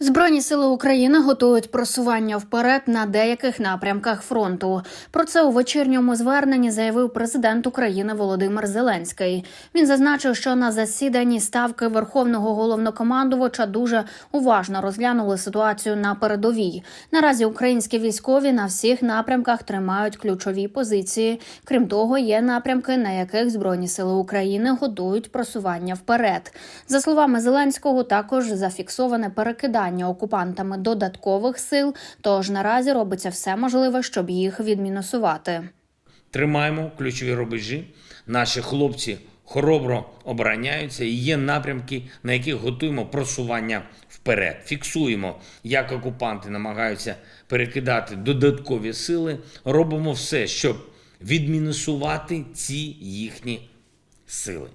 Збройні сили України готують просування вперед на деяких напрямках фронту. Про це у вечірньому зверненні заявив президент України Володимир Зеленський. Він зазначив, що на засіданні ставки Верховного головнокомандувача дуже уважно розглянули ситуацію на передовій. Наразі українські військові на всіх напрямках тримають ключові позиції. Крім того, є напрямки, на яких збройні сили України готують просування вперед. За словами Зеленського, також зафіксоване перекидання окупантами додаткових сил. Тож наразі робиться все можливе, щоб їх відмінусувати. Тримаємо ключові рубежі. Наші хлопці хоробро обороняються і є напрямки, на яких готуємо просування вперед. Фіксуємо, як окупанти намагаються перекидати додаткові сили. Робимо все, щоб відмінусувати ці їхні сили.